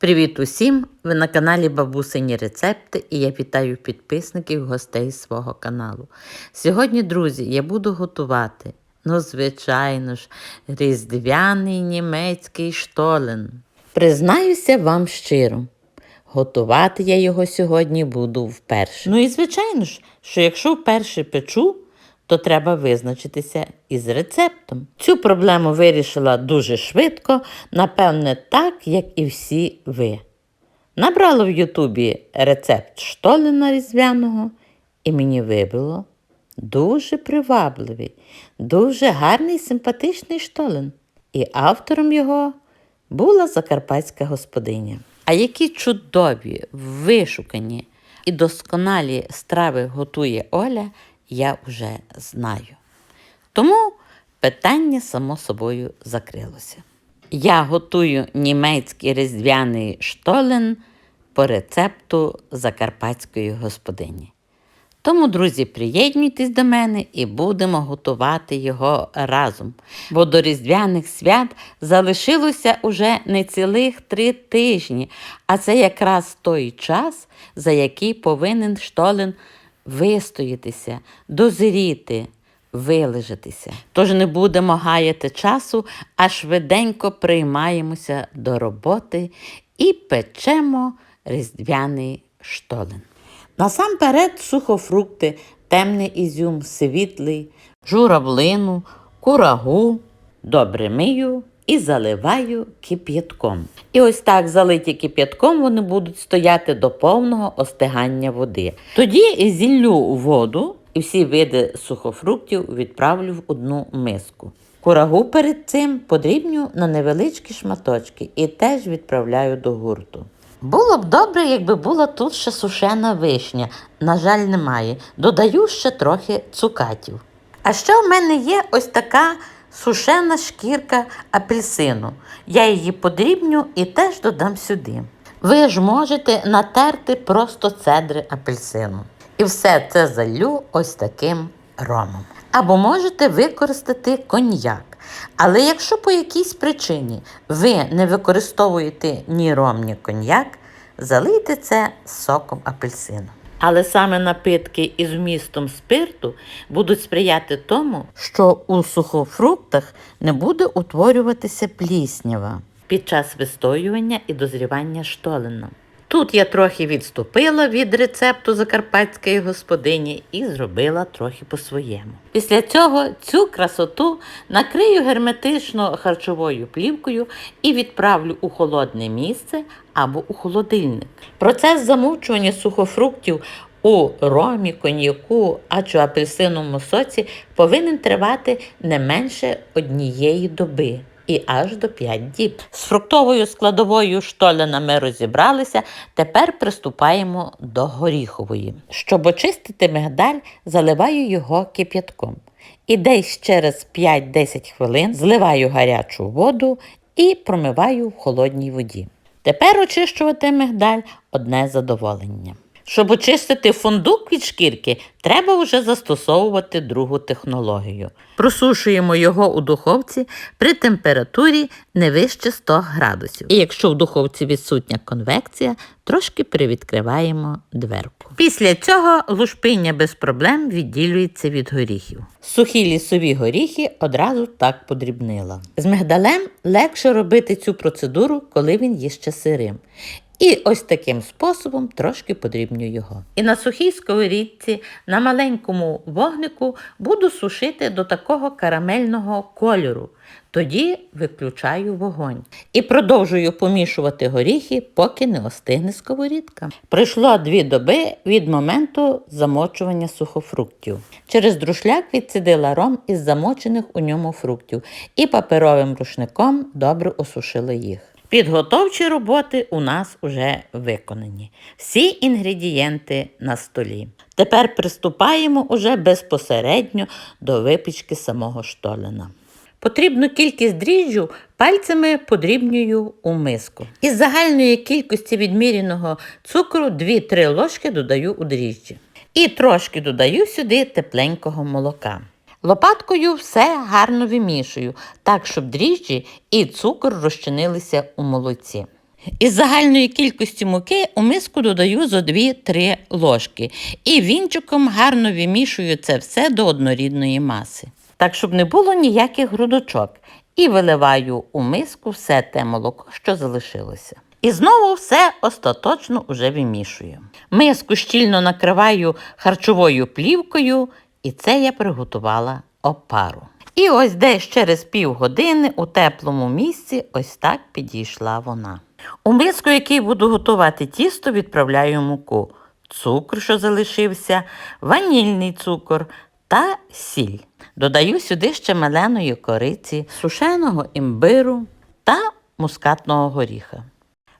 Привіт усім! Ви на каналі Бабусині Рецепти і я вітаю підписників гостей свого каналу. Сьогодні, друзі, я буду готувати, ну, звичайно ж, різдвяний німецький штолен. Признаюся вам щиро, готувати я його сьогодні буду вперше. Ну і звичайно ж, що якщо вперше печу, то треба визначитися із рецептом. Цю проблему вирішила дуже швидко, напевне, так, як і всі ви. Набрала в Ютубі рецепт штолена різдвяного, і мені вибило дуже привабливий, дуже гарний симпатичний штолен. І автором його була закарпатська господиня. А які чудові, вишукані і досконалі страви готує Оля, я вже знаю. Тому питання само собою закрилося. Я готую німецький різдвяний штолен по рецепту закарпатської господині. Тому, друзі, приєднуйтесь до мене і будемо готувати його разом. Бо до Різдвяних свят залишилося уже не цілих три тижні, а це якраз той час, за який повинен штолен вистоятися, дозріти, вилежатися. Тож не будемо гаяти часу, а швиденько приймаємося до роботи і печемо різдвяний штолен. Насамперед сухофрукти, темний ізюм, світлий, журавлину, курагу, добре мию і заливаю кип'ятком. І ось так залиті кип'ятком вони будуть стояти до повного остигання води. Тоді зіллю воду і всі види сухофруктів відправлю в одну миску. Курагу перед цим подрібню на невеличкі шматочки і теж відправляю до гурту. Було б добре, якби була тут ще сушена вишня. На жаль, немає. Додаю ще трохи цукатів. А ще в мене є ось така сушена шкірка апельсину. Я її подрібню і теж додам сюди. Ви ж можете натерти просто цедри апельсину. І все це залю ось таким ромом. Або можете використати коньяк. Але якщо по якійсь причині ви не використовуєте ні ром, ні коньяк, залийте це соком апельсину. Але саме напитки із вмістом спирту будуть сприяти тому, що у сухофруктах не буде утворюватися пліснява під час вистоювання і дозрівання штолена. Тут я трохи відступила від рецепту закарпатської господині і зробила трохи по-своєму. Після цього цю красоту накрию герметично харчовою плівкою і відправлю у холодне місце або у холодильник. Процес замовчування сухофруктів у ромі, коньяку, а апельсиновому соці повинен тривати не менше однієї доби і аж до 5 діб. З фруктовою складовою штолена ми розібралися, тепер приступаємо до горіхової. Щоб очистити мигдаль, заливаю його кип'ятком. І десь через 5-10 хвилин зливаю гарячу воду і промиваю в холодній воді. Тепер очищувати мигдаль одне задоволення. Щоб очистити фундук від шкірки, треба вже застосовувати другу технологію. Просушуємо його у духовці при температурі не вище 100 градусів. І якщо в духовці відсутня конвекція, трошки привідкриваємо дверку. Після цього лушпиння без проблем відділюється від горіхів. Сухі лісові горіхи одразу так подрібнила. З мигдалем легше робити цю процедуру, коли він є ще сирим. І ось таким способом трошки подрібню його. І на сухій сковорідці на маленькому вогнику буду сушити до такого карамельного кольору. Тоді виключаю вогонь і продовжую помішувати горіхи, поки не остигне сковорідка. Пройшло дві доби від моменту замочування сухофруктів. Через друшляк відсидила ром із замочених у ньому фруктів і паперовим рушником добре осушила їх. Підготовчі роботи у нас вже виконані. Всі інгредієнти на столі. Тепер приступаємо уже безпосередньо до випічки самого штолена. Потрібну кількість дріжджу пальцями подрібнюю у миску. Із загальної кількості відміряного цукру 2-3 ложки додаю у дріжджі. І трошки додаю сюди тепленького молока. Лопаткою все гарно вимішую, так, щоб дріжджі і цукор розчинилися у молоці. Із загальної кількості муки у миску додаю зо 2-3 ложки і вінчиком гарно вимішую це все до однорідної маси. Так, щоб не було ніяких грудочок. І виливаю у миску все те молоко, що залишилося. І знову все остаточно уже вимішую. Миску щільно накриваю харчовою плівкою, і це я приготувала опару. І ось десь через півгодини у теплому місці ось так підійшла вона. У миску, який буду готувати тісто, відправляю муку, цукор, що залишився, ванільний цукор та сіль. Додаю сюди ще меленої кориці, сушеного імбиру та мускатного горіха.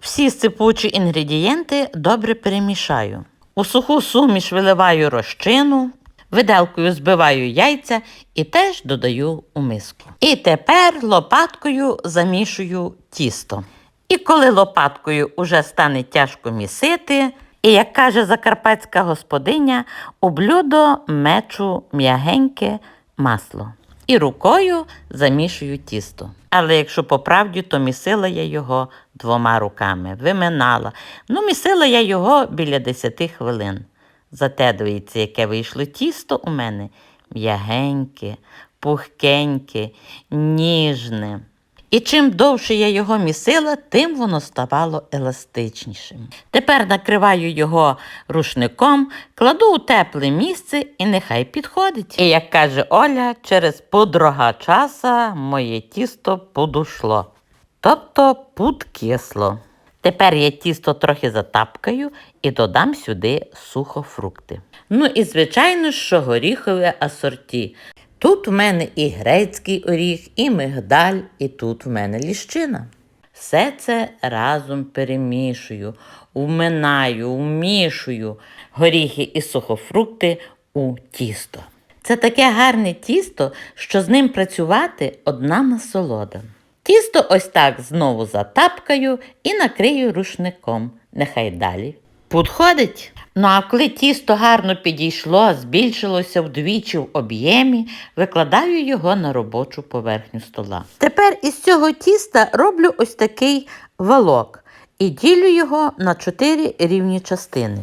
Всі сипучі інгредієнти добре перемішаю. У суху суміш виливаю розчину, виделкою збиваю яйця і теж додаю у миску. І тепер лопаткою замішую тісто. І коли лопаткою уже стане тяжко місити, і, як каже закарпатська господиня, у блюдо мечу м'ягеньке масло. І рукою замішую тісто. Але якщо по правді, то місила я його двома руками, виминала. Ну, місила я його біля 10 хвилин. Зате дивіться, яке вийшло тісто у мене м'ягеньке, пухкеньке, ніжне. І чим довше я його місила, тим воно ставало еластичнішим. Тепер накриваю його рушником, кладу у тепле місце і нехай підходить. І як каже Оля, через подрога часа моє тісто подушло, тобто пудкисло. Тепер я тісто трохи затапкаю і додам сюди сухофрукти. Ну і звичайно, що горіхове асорті. Тут в мене і грецький оріх, і мигдаль, і тут в мене ліщина. Все це разом перемішую, вминаю, вмішую горіхи і сухофрукти у тісто. Це таке гарне тісто, що з ним працювати одна насолода. Тісто ось так знову затапкаю і накрию рушником. Нехай далі. Підходить. Ну а коли тісто гарно підійшло, збільшилося вдвічі в об'ємі, викладаю його на робочу поверхню стола. Тепер із цього тіста роблю ось такий валок і ділю його на чотири рівні частини.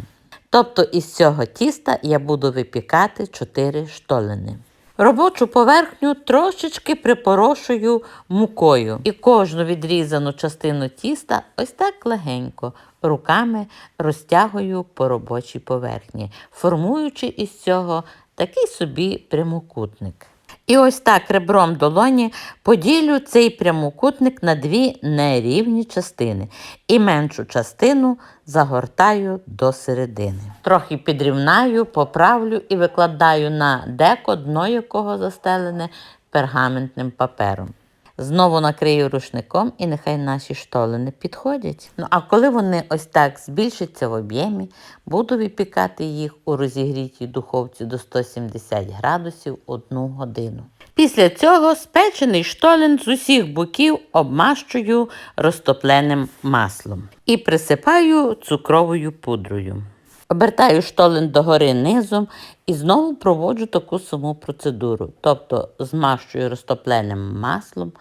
Тобто із цього тіста я буду випікати 4 штолени. Робочу поверхню трошечки припорошую мукою і кожну відрізану частину тіста ось так легенько руками розтягую по робочій поверхні, формуючи із цього такий собі прямокутник. І ось так ребром долоні поділю цей прямокутник на дві нерівні частини і меншу частину загортаю до середини. Трохи підрівнаю, поправлю і викладаю на деко, дно якого застелене пергаментним папером. Знову накрию рушником і нехай наші штолини підходять. Ну а коли вони ось так збільшаться в об'ємі, буду випікати їх у розігрітій духовці до 170 градусів одну годину. Після цього спечений штолен з усіх боків обмащую розтопленим маслом і присипаю цукровою пудрою. Обертаю штолен догори низом і знову проводжу таку саму процедуру, тобто змащую розтопленим маслом,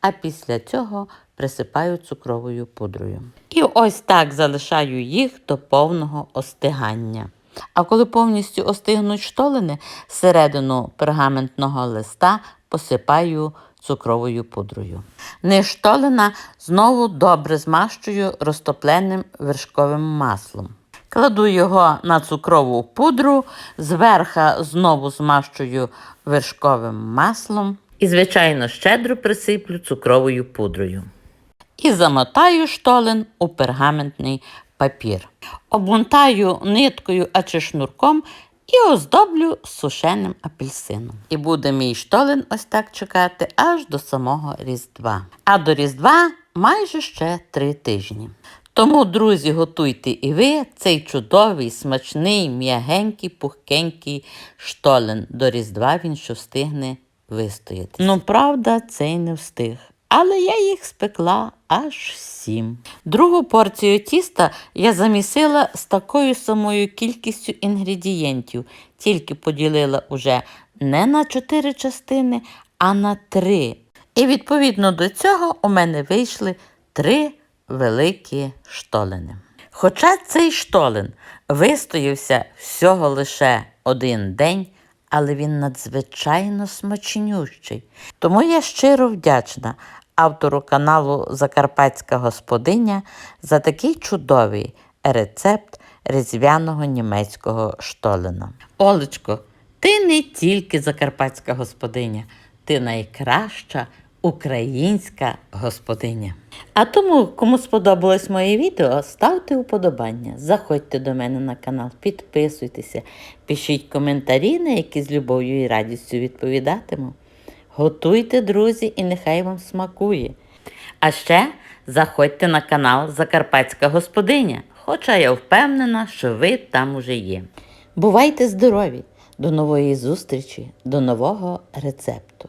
а після цього присипаю цукровою пудрою. І ось так залишаю їх до повного остигання. А коли повністю остигнуть штолени, середину пергаментного листа посипаю цукровою пудрою. Низ штолена знову добре змащую розтопленим вершковим маслом. Кладу його на цукрову пудру, зверха знову змащую вершковим маслом і, звичайно, щедро присиплю цукровою пудрою. І замотаю штолен у пергаментний папір. Обмонтаю ниткою а чи шнурком і оздоблю сушеним апельсином. І буде мій штолен ось так чекати аж до самого Різдва. А до Різдва майже ще три тижні. Тому, друзі, готуйте і ви цей чудовий, смачний, м'ягенький, пухкенький штолен. До Різдва він що встигне вистояти. Ну, правда, цей не встиг. Але я їх спекла аж сім. Другу порцію тіста я замісила з такою самою кількістю інгредієнтів, тільки поділила уже не на чотири частини, а на три. І відповідно до цього у мене вийшли три великі штолени. Хоча цей штолен вистоявся всього лише один день, але він надзвичайно смачнющий. Тому я щиро вдячна автору каналу Закарпатська господиня за такий чудовий рецепт різдвяного німецького штолена. Олечко, ти не тільки закарпатська господиня, ти найкраща українська господиня. А тому, кому сподобалось моє відео, ставте уподобання, заходьте до мене на канал, підписуйтеся, пишіть коментарі, на які з любов'ю і радістю відповідатиму. Готуйте, друзі, і нехай вам смакує. А ще заходьте на канал Закарпатська господиня, хоча я впевнена, що ви там уже є. Бувайте здорові! До нової зустрічі, до нового рецепту.